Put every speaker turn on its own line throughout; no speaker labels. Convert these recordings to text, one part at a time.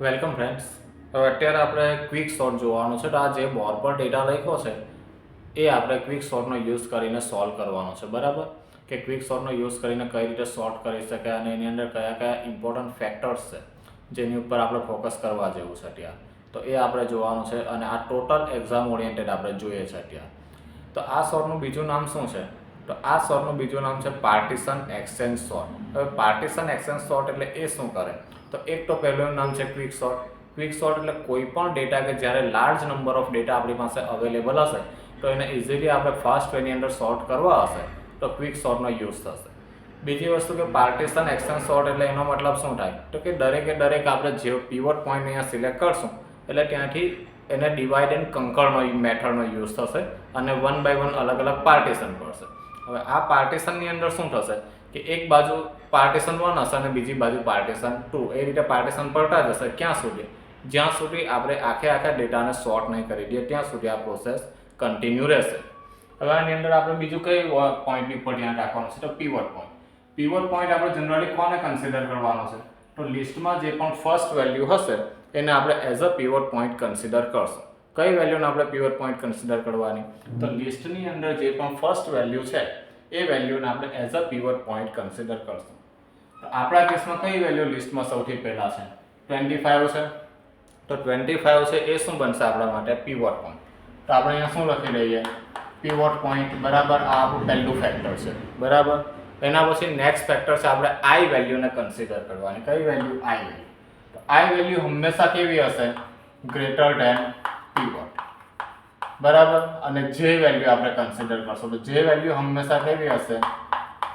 Welcome friends. હવે અત્યારે આપણે ક્વિક શોર્ટ જોવાનું છે. તો આ જે બોર્ડ પર ડેટા લખ્યો છે, એ આપણે ક્વિક શોર્ટનો યુઝ કરીને સોલ્વ કરવાનો છે. બરાબર? કે ક્વિક શોર્ટનો યુઝ કરીને કઈ રીતે સોર્ટ કરી શકાય અને એની અંદર કયા કયા ઇમ્પોર્ટન્ટ ફેક્ટર્સ છે, જેની ઉપર આપણે ફોકસ કરવા જેવું છે અત્યારે. તો એ આપણે જોવાનું છે અને આ ટોટલ એક્ઝામ ઓરિએન્ટેડ આપણે જોઈએ છે અત્યારે. તો આ શોર્ટનું બીજું નામ શું છે? તો આ શોર્ટનું બીજું નામ છે પાર્ટીશન એક્સચેન્જ શોર્ટ હવે પાર્ટીશન એક્સચેન્જ શોર્ટ એટલે એ શું કરે? તો એક તો પહેલું નામ છે ક્વિક શોર્ટ ક્વિક શોર્ટ એટલે કોઈ પણ ડેટા કે જ્યારે લાર્જ નંબર ઓફ ડેટા આપણી પાસે અવેલેબલ હશે, તો એને ઇઝીલી આપણે ફાસ્ટ વેની અંદર સોર્ટ કરવા હશે, તો ક્વિક શોર્ટનો યુઝ થશે. બીજી વસ્તુ કે પાર્ટીશન એક્સચેન્જ શોર્ટ એટલે એનો મતલબ શું થાય? તો કે દરેકે દરેક આપણે જે પીવટ પોઈન્ટ અહીંયા સિલેક્ટ કરશું, એટલે ત્યાંથી એને ડિવાઈડ એન્ડ કંકરનો મેથડનો યુઝ થશે અને વન બાય વન અલગ અલગ પાર્ટીશન પડશે. હવે આ પાર્ટીશનની અંદર શું થશે? કે એક બાજુ પાર્ટીશન વન હશે અને બીજી બાજુ પાર્ટીશન ટુ. એ રીતે પાર્ટીશન પડતા જશે ક્યાં સુધી? જ્યાં સુધી આપણે આખે આખા ડેટાને સોર્ટ નહીં કરી દઈએ, ત્યાં સુધી આ પ્રોસેસ કન્ટિન્યુ રહેશે. હવે આની અંદર આપણે બીજું કઈ પોઈન્ટની ઉપર ધ્યાન રાખવાનું છે? તો પીવટ પોઈન્ટ પીવટ પોઈન્ટ આપણે જનરલી કોને કન્સિડર કરવાનો છે? તો લિસ્ટમાં જે પણ ફર્સ્ટ વેલ્યુ હશે, એને આપણે as a pivot point consider કરશું. કઈ વેલ્યુને આપણે પીવટ પોઈન્ટ કન્સિડર કરવાની? તો લિસ્ટની અંદર જે પણ ફર્સ્ટ વેલ્યુ છે, એ વેલ્યુને આપણે as a pivot point consider કરશું. તો આપણા કેસમાં કઈ વેલ્યુ લિસ્ટમાં સૌથી પહેલાં છે? ટ્વેન્ટી ફાઇવ છે. તો ટ્વેન્ટી ફાઇવ છે એ શું બનશે આપણા માટે? પીવોટ પોઈન્ટ તો આપણે અહીંયા શું લખી લઈએ પીવોટ પોઈન્ટ બરાબર આ આપણું પહેલું ફેક્ટર છે. બરાબર? એના પછી નેક્સ્ટ ફેક્ટર છે આપણે આઈ વેલ્યુને કન્સિડર કરવાની. કઈ વેલ્યુ આઈ વેલ્યુ તો આઈ વેલ્યુ હંમેશા કેવી હશે? ગ્રેટર ધેન પીવોટ બરાબર? અને જે વેલ્યુ આપણે કન્સિડર કરશું. તો જે વેલ્યુ હંમેશા કેવી હશે?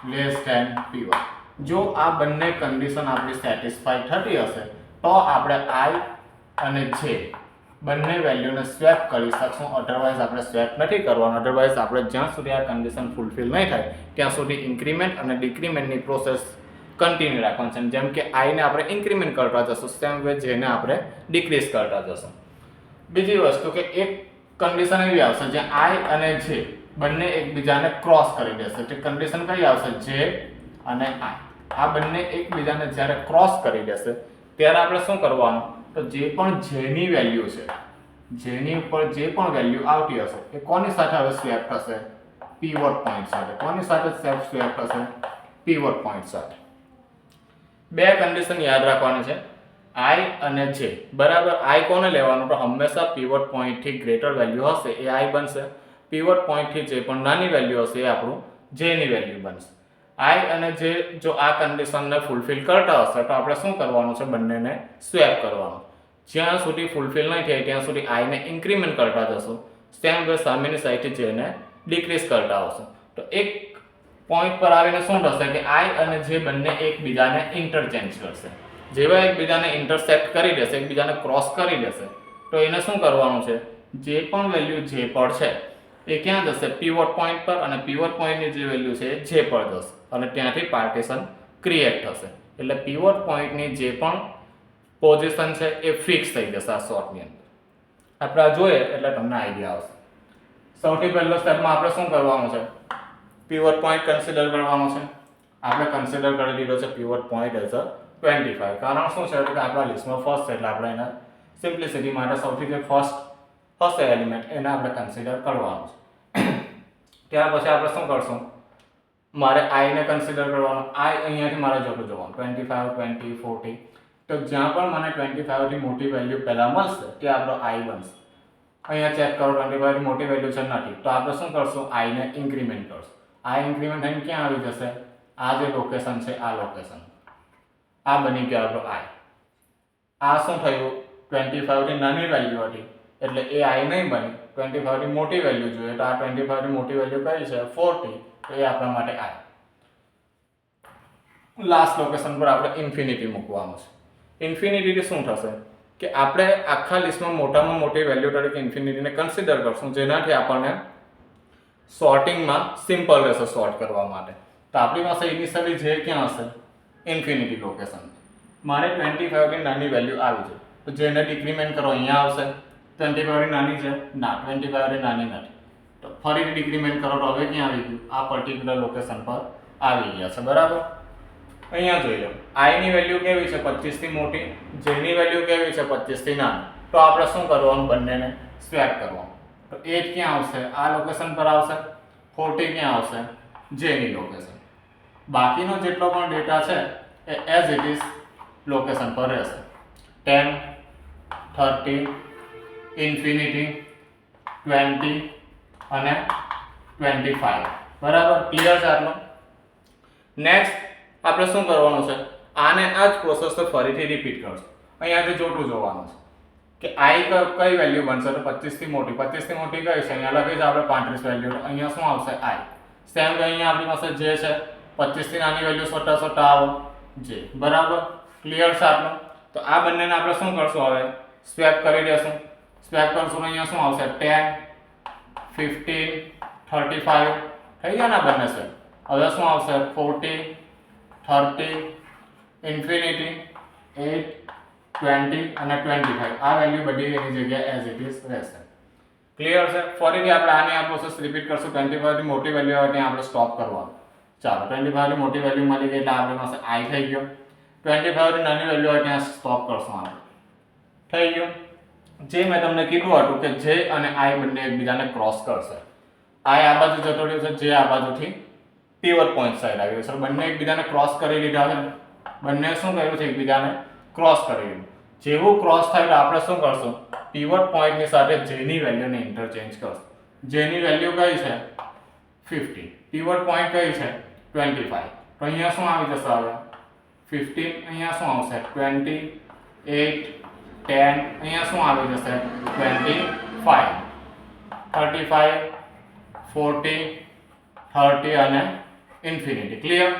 લેસ ધેન પીવટ જો આ બંને કન્ડિશન આપણી સેટિસ્ફાઈ થતી હશે, તો આપણે આઈ અને જે બંને વેલ્યુને સ્વેપ કરી શકશું. અધરવાઇઝ આપણે સ્વેપ નથી કરવાનું. અધરવાઇઝ આપણે જ્યાં સુધી આ કન્ડિશન ફૂલફિલ નહીં થાય, ત્યાં સુધી ઇન્ક્રીમેન્ટ અને ડિક્રીમેન્ટની પ્રોસેસ કન્ટિન્યુ રાખવાની છે. જેમ કે આઈને આપણે ઇન્ક્રીમેન્ટ કરતા જશું સેમ વે જેને આપણે ડિક્રીઝ કરતા જશું. બીજી વસ્તુ કે એક કન્ડિશન એવી આવશે જે આઈ અને જે બંને એકબીજાને ક્રોસ કરી દેશે. તે કન્ડિશન કઈ આવશે? જે અને આઈ આ બંને એકબીજાને જ્યારે ક્રોસ કરી દેશે, ત્યારે આપણે શું કરવાનું? તો જે પણ જેની વેલ્યુ છે, જેની ઉપર જે પણ વેલ્યુ આવતી હશે, એ કોની સાથે હવે સ્વેપ થશે? પીવટ પોઈન્ટ સાથે. કોની સાથે સ્વેપ સ્વેપ થશે? પીવટ પોઈન્ટ સાથે. બે કન્ડિશન યાદ રાખવાની છે. આઈ અને જે બરાબર? આઈ કોને લેવાનું? તો હંમેશા પીવટ પોઈન્ટથી ગ્રેટર વેલ્યુ હશે, એ આઈ બનશે. પીવટ પોઈન્ટથી જે પણ નાની વેલ્યુ હશે, એ આપણું જેની વેલ્યુ બનશે. આઈ અને જે જો આ કન્ડિશનને ફૂલફિલ કરતા હશે, તો આપણે શું કરવાનું છે? બંનેને સ્વેપ કરવાનું. જ્યાં સુધી ફૂલફિલ નહીં થાય, ત્યાં સુધી આઈને ઇન્ક્રીમેન્ટ કરતા જશું. સેમ વે સામેની સાઈડથી જેને ડિક્રીઝ કરતા આવશે. તો એક પોઈન્ટ પર આવીને શું થશે કે આઈ અને જે બંને એકબીજાને ઇન્ટરચેન્જ કરશે. જેવા એકબીજાને ઇન્ટરસેપ્ટ કરી દેશે, એકબીજાને ક્રોસ કરી દેશે, તો એને શું કરવાનું છે? જે પણ વેલ્યુ જે પર છે એ ક્યાં જશે? પીવટ પોઈન્ટ પર અને પીવટ પોઈન્ટની જે વેલ્યુ છે જે પર જશે. અને ત્યાંથી પાર્ટીશન ક્રિએટ થશે. એટલે પીવટ પોઈન્ટની જે પણ પોઝિશન છે એ ફિક્સ થઈ જશે આ શોર્ટની અંદર. આપણે આ જોઈએ એટલે તમને આઈડિયા આવશે. સૌથી પહેલો સ્ટેપમાં આપણે શું કરવાનું છે? પીવટ પોઈન્ટ કન્સિડર કરવાનો છે. આપણે કન્સિડર કરી દીધો છે pivot point as a twenty five કારણ શું છે? કે આપણા લિસ્ટમાં ફર્સ્ટ છે એટલે આપણે એના સિમ્પ્લિસિટી માટે સૌથી જે ફર્સ્ટ હશે એલિમેન્ટ, એને આપણે કન્સિડર કરવાનું છે. ત્યાર પછી આપણે શું કરશું? મારે આઈને કન્સિડર કરવાનું. આઈ અહીંયાથી મારે જોતું જોવાનું. ટ્વેન્ટી ફાઈવ ટ્વેન્ટી ફોર્ટી તો જ્યાં પણ મને ટ્વેન્ટી ફાઈવથી મોટી વેલ્યુ પહેલાં મળશે, ત્યાં આપણો આઈ બનશે. અહીંયા ચેક કરો ટ્વેન્ટી ફાઈવથી મોટી વેલ્યુ છે નથી. તો આપણે શું કરશું? આઈને ઇન્ક્રીમેન્ટ કરશું. આ ઇન્ક્રીમેન્ટ થઈને ક્યાં આવી જશે? આ જે લોકેશન છે, આ લોકેશન આ બની ગયો આપણો આઈ આ શું થયું? ટ્વેન્ટી ફાઈવથી નાની વેલ્યુ હતી. એટલે એ આઈ નહીં બની. ટ્વેન્ટી ફાઈવની મોટી વેલ્યુ જોઈએ. તો આ ટ્વેન્ટી ફાઈવની મોટી વેલ્યુ કઈ છે? ફોર્ટી તો એ આપણા માટે આઈ લાસ્ટ લોકેશન પર આપણે ઇન્ફિનિટી મૂકવાનું છે. ઇન્ફિનિટી શું થશે? કે આપણે આખા લિસ્ટમાં મોટામાં મોટી વેલ્યુ તરીકે ઇન્ફિનિટીને કન્સિડર કરશું. જેનાથી આપણને સોર્ટિંગમાં સિમ્પલ રહેશે સોર્ટ કરવા માટે. તો આપણી પાસે ઇનિશિયલી જે ક્યાં હશે? ઇન્ફિનિટી લોકેશન મારે ટ્વેન્ટી ફાઈવની નાની વેલ્યુ આવી છે. તો જેને ડિક્રીમેન્ટ કરો, અહીંયા આવશે. ટ્વેન્ટી ફાઈવની નાની છે. ના ટ્વેન્ટી ફાઈવની નાની નથી. તો ફરી ડિક્રીમેન્ટ કરો તો હવે ક્યાં આવી ગયું? આ પર્ટિક્યુલર લોકેશન પર આવી ગયા છે, બરાબર? અહીંયા જોઈ લો. આઈની વેલ્યુ કેવી છે? પચીસથી મોટી. જેની વેલ્યુ કેવી છે? પચીસથી નાની. તો આપણે શું કરવાનું બંનેને સ્વેપ કરવાનું તો 8 ક્યાં આવશે? આ લોકેશન પર આવશે. 40 ક્યાં આવશે? જેની લોકેશન બાકીનો જેટલો પણ ડેટા છે, એ એઝ ઇટ ઇઝ લોકેશન પર રહેશે. 10 30 ઇન્ફિનિટી 20 અને 25 બરાબર? ક્લિયર છે આટલું? નેક્સ્ટ આપણે શું કરવાનું છે? આને આ જ પ્રોસેસ તો ફરીથી રિપીટ કરશું. અહીંયાથી જોટું જોવાનું છે કે આઈ કઈ વેલ્યુ બનશે? તો પચીસથી મોટી. પચીસથી મોટી કઈ છે? અહીંયા લખી છે આપણે 35 વેલ્યુ અહીંયા શું આવશે? આઈ સેમ અહીંયા આપણી પાસે જે છે. પચીસથી નાની વેલ્યુ સોટા સોટા આવો. જે બરાબર? ક્લિયર છે આપણું તો આ બંનેને આપણે શું કરશું હવે? સ્વેપ કરી દેશું. સ્વેપ કરશું તો અહીંયા શું આવશે? 10 15 35 થઈ ગયા ને આ બંને સ્વેપ હવે શું આવશે? 40 30 ઇન્ફિનિટી 8 20 અને 25 આ વેલ્યુ બધી એની જગ્યાએ એઝ ઇટ ઇઝ રહેશે. ક્લિયર છે? ફરીથી આપણે આની આ પ્રોસેસ રિપીટ કરશું. 25 થી મોટી વેલ્યુ આવે ત્યાં આપણે સ્ટોપ કરવાનું. ચાલો 25 થી મોટી વેલ્યુ મળી ગઈ એટલે આપણી પાસે i થઈ ગયો. 25 થી નાની વેલ્યુ આવે ત્યાં સ્ટોપ કરશું આપણે. થઈ ગયું? જે મેં તમને કીધું હતું કે જે અને આઈ બંને એકબીજાને ક્રોસ કરશે. આઈ આ બાજુ જતો રહ્યો છે, જે આ બાજુથી પીવર પોઈન્ટ સાઈડ આવી રહ્યો છે. બંને એકબીજાને ક્રોસ કરી લીધા છે. બંને શું કર્યું છે? એકબીજાને ક્રોસ કરી લીધું. જેવું ક્રોસ થાય તો આપણે શું કરશું? પીવટ પોઈન્ટની સાથે જેની વેલ્યુને ઇન્ટરચેન્જ કરશું. જેની વેલ્યુ કઈ છે? 50 પીવટ પોઈન્ટ કઈ છે? 25 તો અહીંયા શું આવી જશે હવે? 15 અહીંયા શું આવશે? 20 8 10 અહીંયા શું આવી જશે 25 35 40 30 અને ઇન્ફિનિટી ક્લિયર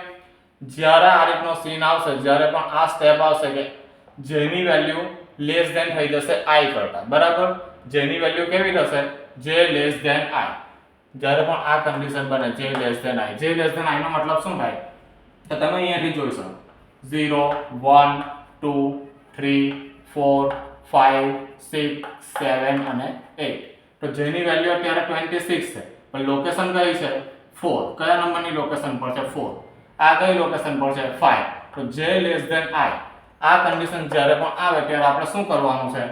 જ્યારે આ રીતનો સીન આવશે જ્યારે પણ આ સ્ટેપ આવશે કે જેની વેલ્યુ લેસ ધેન થઈ જશે i કરતા બરાબર જેની વેલ્યુ કેવી થશે જે લેસ ધેન i. જ્યારે પણ આ કન્ડિશન બને J less than i. J less than i નો મતલબ શું થાય તો તમે અહીંયાથી જોઈ શકો 0 1 2 3 4 5 6 7 અને એટ તો જેની વેલ્યુ અત્યારે 26 છે. પણ લોકેશન કઈ છે? ફોર કયા નંબરની લોકેશન પર છે? ફોર આ કઈ લોકેશન પર છે? ફાઇવ તો જે લેસ ધેન આઈ આ કન્ડિશન જ્યારે પણ આવે ત્યારે આપણે શું કરવાનું છે?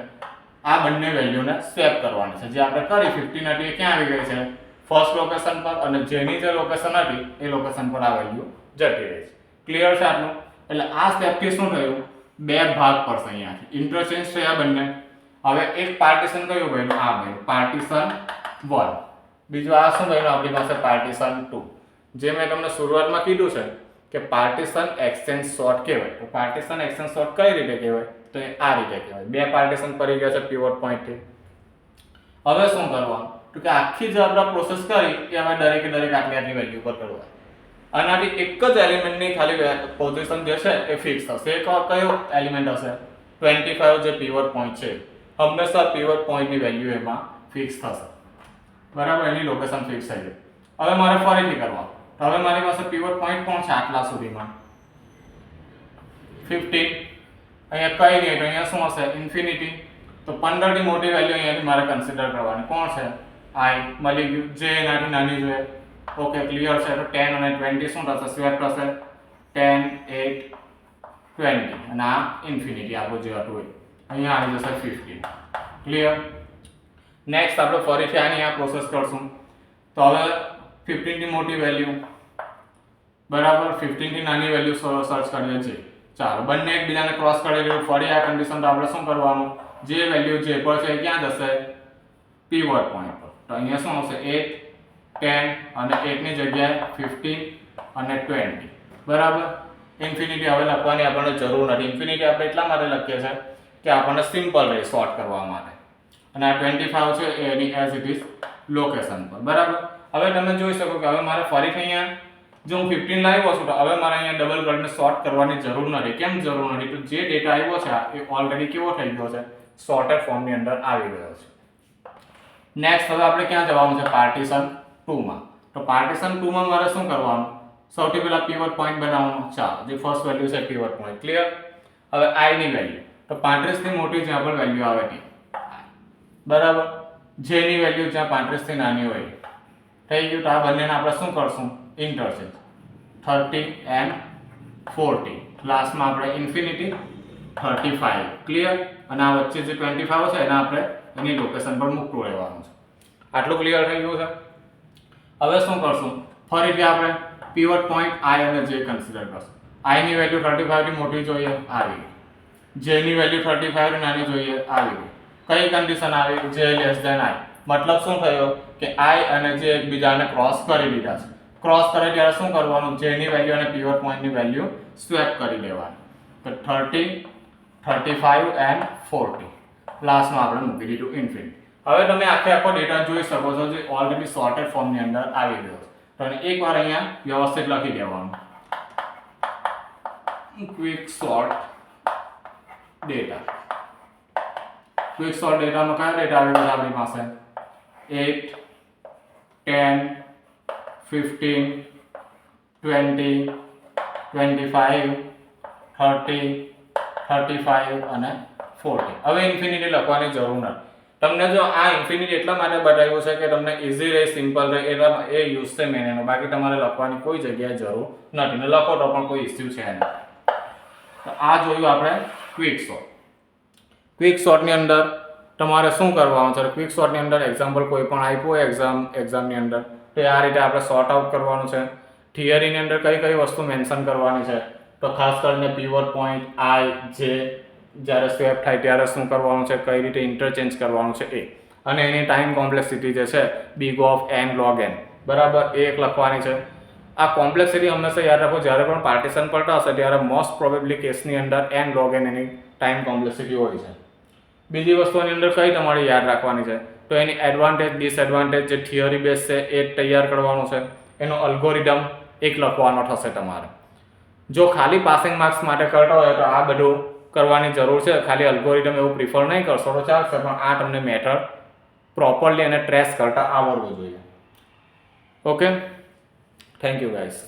આ બંને વેલ્યુને સ્વેપ કરવાની છે. જે આપણે કરી 15 હતી એ ક્યાં આવી ગઈ છે? ફર્સ્ટ લોકેશન પર અને જેની જે લોકેશન હતી, એ લોકેશન પર આ વેલ્યુ જતી રહી છે. ક્લિયર છે આટલું? એટલે આ સ્ટેપથી શું થયું? બે ભાગ પડશે અહીંયાથી. ઇન્ટરચેન્જ થયા બંને. હવે એક પાર્ટીશન કયું બન્યું? આ બન્યું. પાર્ટીશન વન બીજું આ શું બન્યું? આપણી પાસે પાર્ટીશન ટુ જે મેં તમને શરૂઆતમાં કીધું છે કે પાર્ટીશન એક્સચેન્જ શોર્ટ કહેવાય. તો પાર્ટીશન એક્સચેન્જ શોર્ટ કઈ રીતે કહેવાય? તો એ આ રીતે કહેવાય. બે પાર્ટીશન પડી ગયા છે પ્યોર પોઈન્ટથી હવે શું કરવાનું? તો કે આખી જે આપણે પ્રોસેસ કરી, એ હવે દરેકે દરેક આટલી આટલી વેલ્યુ પર કરવા આનાથી એક જ એલિમેન્ટની ખાલી પોઝિશન જે છે એ ફિક્સ થશે. એક કયો એલિમેન્ટ હશે? 25 જે પીવર પોઈન્ટ છે, હંમેશા પીવર પોઈન્ટની વેલ્યુ એમાં ફિક્સ થશે. બરાબર? એની લોકેશન ફિક્સ થઈ ગઈ હવે મારે ફરીથી કરવા. હવે મારી પાસે પીવર પોઈન્ટ કોણ છે આટલા સુધીમાં? 15 અહીંયા કઈ નહીં, તો અહીંયા શું હશે? ઇન્ફિનિટી તો પંદરની મોટી વેલ્યુ અહીંયાથી મારે કન્સિડર કરવાની. કોણ છે? આઈ મળી ગયું. જે એનાથી નાની જોઈએ. ઓકે ક્લિયર છે તો ટેન અને 20 શું થશે? સ્વેપ થશે? 10 8 20 અને આ ઇન્ફિનિટી આપણું જે હતું અહીંયા આવી જશે 15 ક્લિયર નેક્સ્ટ આપણે ફરીથી આની આ પ્રોસેસ કરશું. તો હવે ફિફ્ટીનની મોટી વેલ્યુ બરાબર? ફિફ્ટીનથી નાની વેલ્યુ સર્ચ કરીએ છીએ ચાલો, બંને એકબીજાને ક્રોસ કરી રહ્યું ફરી આ કન્ડિશન તો આપણે શું કરવાનું? જે વેલ્યુ જે પર છે ક્યાં જશે? પીવોટ પોઈન્ટ પર. તો અહીંયા શું આવશે? 8 10 અને એકની જગ્યાએ 15 અને 20 બરાબર? ઇન્ફિનિટી હવે લખવાની આપણને જરૂર નથી. ઇન્ફિનિટી આપણે એટલા માટે લખીએ છીએ કે આપણને સિમ્પલ રહે શોર્ટ કરવા માટે. અને આ 25 છે એની એઝ ઇટ ઇઝ લોકેશન પર. બરાબર? હવે તમે જોઈ શકો કે હવે મારે ફરીથી અહીંયા જો હું 15 લાવ્યો છું તો હવે મારે અહીંયા ડબલ કરીને શોર્ટ કરવાની જરૂર નથી. કેમ જરૂર નથી? તો જે ડેટા આવ્યો છે એ ઓલરેડી કેવો થઈ ગયો છે? સોર્ટેડ ફોર્મની અંદર આવી ગયો છે. નેક્સ્ટ હવે આપણે ક્યાં જવાનું છે? પાર્ટીશન 2 માં તો પાર્ટીશન ટુમાં મારે શું કરવાનું? સૌથી પહેલાં પીવટ પોઈન્ટ બનાવવાનો. ચાલો, જે ફર્સ્ટ વેલ્યુ છે પીવટ પોઈન્ટ ક્લિયર હવે આઈની વેલ્યુ તો પાંત્રીસથી મોટી જ્યાં પણ વેલ્યુ આવે તે બરાબર? જેની વેલ્યુ જ્યાં પાંત્રીસથી નાની હોય. થઈ ગયું. તો આ બંનેને આપણે શું કરશું? ઇન્ટરચેન્જ 30 એન્ડ ફોર્ટી લાસ્ટમાં આપણે ઇન્ફિનિટી થર્ટી ફાઈવ ક્લિયર અને આ વચ્ચે જે ટ્વેન્ટી ફાઈવ છે એને આપણે એની લોકેશન પર મૂકતું રહેવાનું છે. આટલું ક્લિયર થઈ ગયું છે? હવે શું કરશું? ફરીથી આપણે પીવટ પોઈન્ટ આઈ અને જે કન્સિડર કરશું. આઈની વેલ્યુ થર્ટી ફાઈવની મોટી જોઈએ, આવી જેની વેલ્યુ થર્ટી ફાઈવની નાની જોઈએ, આવી કઈ કન્ડિશન આવી? જે લેસ ધેન આઈ મતલબ શું થયો? કે આઈ અને જે એકબીજાને ક્રોસ કરી લીધા છે. ક્રોસ કરે ત્યારે શું કરવાનું? જેની વેલ્યુ અને પીવટ પોઈન્ટની વેલ્યુ સ્વેપ કરી લેવાની તો thirty thirty five and forty લાસ્ટમાં આપણે મૂકી દીધું ઇન્ફિનિટ હવે તમે આખે આખો ડેટા જોઈ શકો છો જે ઓલરેડી સોર્ટેડ ફોર્મની અંદર આવી ગયો છે. તો એકવાર અહીંયા વ્યવસ્થિત લખી દેવાનું. Quick sort data quick sort ડેટામાં કયા ડેટા આવી ગયા આપણી પાસે? Eight ten fifteen twenty twenty five thirty thirty five અને ફોર્ટી હવે ઇન્ફિનિટી લખવાની જરૂર નથી. તમને જો આ ઇન્ફિનિટી એટલા માટે બતાવ્યું છે કે તમને ઇઝી રહે સિમ્પલ રહે એટલા એ યુઝ છે મેન એનો. બાકી તમારે લખવાની કોઈ જગ્યાએ જરૂર નથી. ને લખો તો પણ કોઈ ઇસ્યુ છે તો આ જોયું આપણે ક્વિક શોર્ટ ક્વિક શોર્ટની અંદર તમારે શું કરવાનું છે? ક્વિક શોર્ટની અંદર એક્ઝામ્પલ કોઈ પણ આપ્યું હોય એક્ઝામ એક્ઝામની અંદર. તો આ રીતે આપણે શોર્ટ આઉટ કરવાનું છે. થિયરીની અંદર કઈ કઈ વસ્તુ મેન્શન કરવાની છે? તો ખાસ કરીને પીવર પોઈન્ટ આઈ જે જ્યારે સ્વેપ થાય ત્યારે શું કરવાનું છે? કઈ રીતે ઇન્ટરચેન્જ કરવાનું છે? એ. અને એની ટાઈમ કોમ્પ્લેક્સિટી જે છે big of n log n બરાબર? એ એક લખવાની છે. આ કોમ્પ્લેક્સિટી હંમેશા યાદ રાખો, જ્યારે પણ પાર્ટીશન હશે ત્યારે મોસ્ટ પ્રોબેબલી કેસની અંદર એન લોગ એન એની ટાઈમ કોમ્પ્લેક્સિટી હોય છે. બીજી વસ્તુની અંદર કઈ તમારે યાદ રાખવાની છે? તો એની એડવાન્ટેજ ડિસએડવાન્ટેજ જે થિયરી બેઝ છે, એ તૈયાર કરવાનું છે. એનો અલ્ગોરિધમ એક લખવાનો થશે તમારે. જો ખાલી પાસિંગ માર્ક્સ માટે કરતા હોય, તો આ બધું કરવાની જરૂર છે. ખાલી અલ્ગોરિધમ એવું પ્રિફર નહીં કરશો તો ચાલશે, પણ આ તમને મેથડ પ્રોપરલી અને ટ્રેસ કરતા આવડવું જોઈએ. Okay thank you guys